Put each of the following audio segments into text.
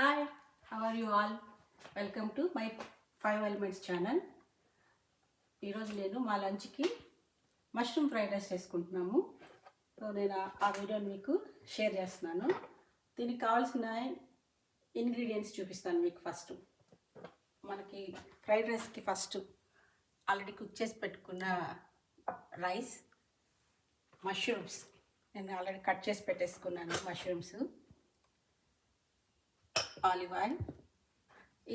Hi how are you all welcome to my five elements channel ఈరోజు నేను మా లంచ్కి మష్రూమ్ ఫ్రైడ్ రైస్ చేసుకుంటున్నాము. సో నేను ఆ- ఆ వీడియోని మీకు షేర్ చేస్తున్నాను. దీనికి కావాల్సిన ఇంగ్రీడియంట్స్ చూపిస్తాను మీకు ఫస్ట్ మనకి ఫ్రైడ్ రైస్కి ఫస్ట్ ఆల్రెడీ కుక్ చేసి పెట్టుకున్న రైస్ మష్రూమ్స్ నేను ఆల్రెడీ కట్ చేసి పెట్టేసుకున్నాను మష్రూమ్స్ ఆలివ్ ఆయిల్.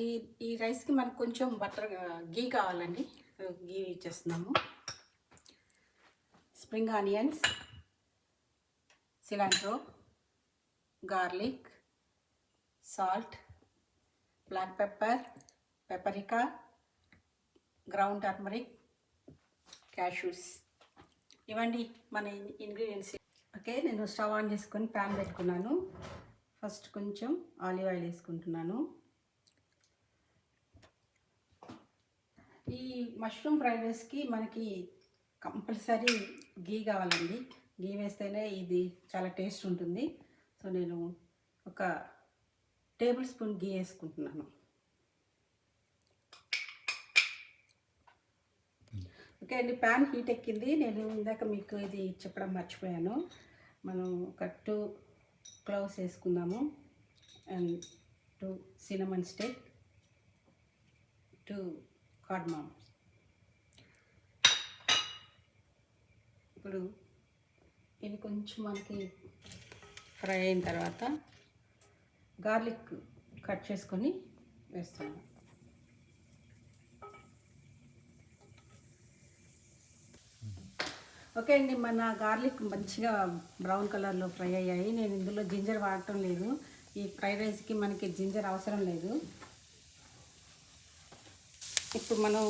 ఈ ఈ రైస్కి మనకు కొంచెం బటర్ గీ కావాలండి. గీ ఇచ్చేస్తున్నాము spring onions cilantro garlic salt black pepper paprika ground turmeric cashews ఇవ్వండి మన ఇంగ్రీడియంట్స్. ఓకే నేను స్టవ్ ఆన్ చేసుకొని ప్యాన్ పెట్టుకున్నాను. ఫస్ట్ కొంచెం ఆలివ్ ఆయిల్ వేసుకుంటున్నాను. ఈ మష్రూమ్ ఫ్రైడ్ రైస్కి మనకి కంపల్సరీ గీ కావాలండి. గీ వేస్తేనే ఇది చాలా టేస్ట్ ఉంటుంది. సో నేను ఒక టేబుల్ స్పూన్ గీ వేసుకుంటున్నాను. ఓకే అండి ప్యాన్ హీట్ ఎక్కింది. నేను ఇందాక మీకు ఇది చెప్పడం మర్చిపోయాను. మనం ఒక టూ క్లవ్స్ వేసుకుందాము and two cinnamon stick two cardamom ఇప్పుడు ఇవి కొంచెం మనకి ఫ్రై అయిన తర్వాత గార్లిక్ కట్ చేసుకొని వేస్తాము ఓకే అండి మన గార్లిక్ మంచిగా బ్రౌన్ కలర్లో ఫ్రై అయ్యాయి. నేను ఇందులో జింజర్ వాడటం లేదు. ఈ ఫ్రైడ్ రైస్కి మనకి జింజర్ అవసరం లేదు. ఇప్పుడు మనం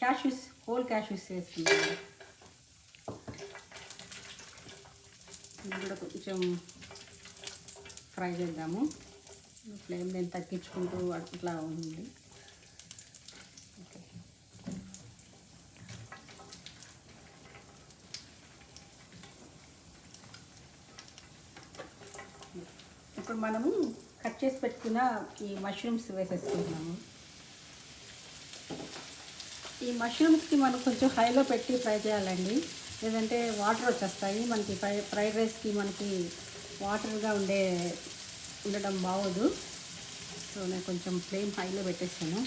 క్యాష్యూస్ హోల్ క్యాష్యూస్ వేసుకుందాం కూడా కొంచెం ఫ్రై చేద్దాము. ఫ్లేమ్ నేను తగ్గించుకుంటూ అట్లా ఉంది. ఇప్పుడు మనము కట్ చేసి పెట్టుకున్న ఈ మష్రూమ్స్ వేసేసుకుంటున్నాము ఈ మష్రూమ్స్కి మనం కొంచెం హైలో పెట్టి ఫ్రై చేయాలండి. లేదంటే వాటర్ వచ్చేస్తాయి. మనకి ఫ్రై ఫ్రైడ్ రైస్కి మనకి వాటర్గా ఉండే ఉండడం బాగోదు. సో నేను కొంచెం ఫ్లేమ్ హైలో పెట్టేస్తాను.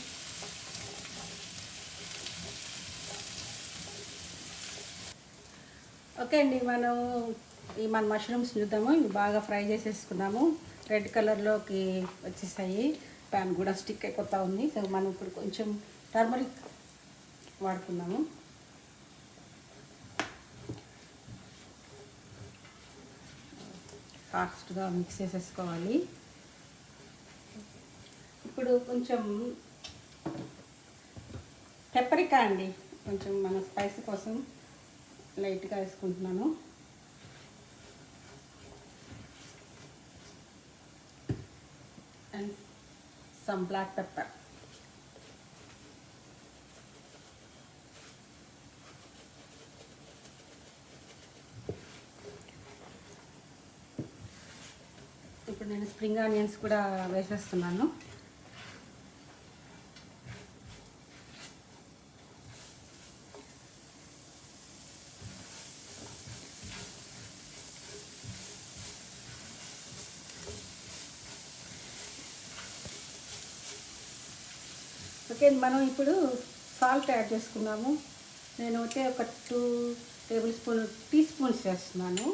ఓకే అండి మనం ఈ మన మష్రూమ్స్ చూద్దాము. ఇవి బాగా ఫ్రై చేసేసుకున్నాము రెడ్ కలర్లోకి వచ్చేసాయి. ప్యాన్ కూడా స్టిక్ అయిపోతూ ఉంది. సో మనం ఇప్పుడు కొంచెం టర్మరిక్ వాడుకున్నాము ఫాస్ట్గా మిక్స్ చేసేసుకోవాలి. ఇప్పుడు కొంచెం పెప్పరికా అండి. కొంచెం మన స్పైసీ కోసం లైట్గా వేసుకుంటున్నాను అండ్ సమ్ బ్లాక్ pepper. ఇప్పుడు నేను స్ప్రింగ్ ఆనియన్స్ కూడా వేసేస్తున్నాను ఓకే మనం ఇప్పుడు సాల్ట్ యాడ్ చేసుకున్నాము. నేను అయితే ఒక two tablespoon teaspoons వేస్తున్నాను.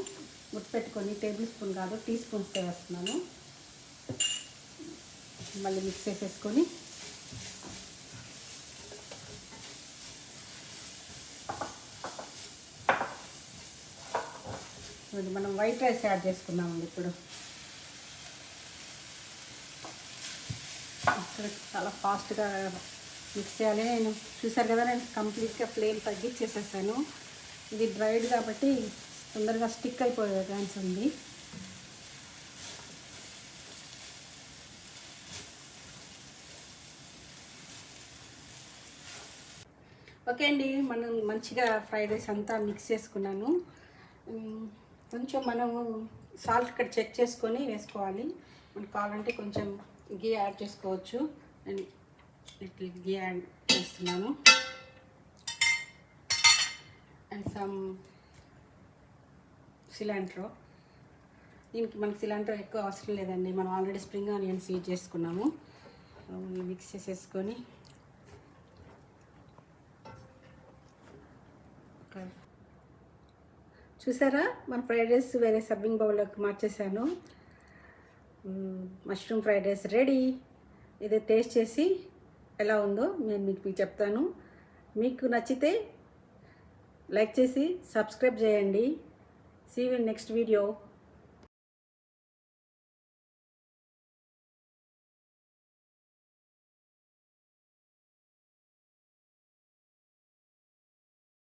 గుర్తుపెట్టుకొని టేబుల్ స్పూన్ కాదు టీ స్పూన్స్ వేస్తున్నాను. మళ్ళీ మిక్స్ చేసేసుకొని. మనం వైట్ రైస్ యాడ్ చేసుకున్నామండి ఇప్పుడు. ఇక్కడ చాలా ఫాస్ట్గా మిక్స్ చేయాలి. నేను చూసారు కదా నేను కంప్లీట్గా ఫ్లేమ్ తగ్గించేసేసాను. ఇది డ్రైడ్ కాబట్టి తొందరగా స్టిక్ అయిపోయే ఛాన్స్ ఉంది. ఓకే అండి మనం మంచిగా ఫ్రైడ్ రైస్ అంతా మిక్స్ చేసుకున్నాను. కొంచెం మనము సాల్ట్ ఇక్కడ చెక్ చేసుకొని వేసుకోవాలి. మనకు కావాలంటే కొంచెం గీ యాడ్ చేసుకోవచ్చు. నేను ఇట్లా గీ యాడ్ చేస్తున్నాను అండ్ సమ్ సిలాంట్రో. దీనికి మనకి సిలాంట్రో ఎక్కువ అవసరం లేదండి. మనం ఆల్రెడీ స్ప్రింగ్ ఆనియన్స్ యూజ్ చేసుకున్నాము. మిక్స్ చేసేసుకొని చూసారా? మన ఫ్రైడ్ రైస్ వేరే సర్వింగ్ బౌల్లోకి మార్చేసాను మష్రూమ్ ఫ్రైడ్ రైస్ రెడీ. ఇది టేస్ట్ చేసి ఎలా ఉందో నేను మీకు చెప్తాను. మీకు నచ్చితే లైక్ చేసి సబ్స్క్రైబ్ చేయండి. See you next video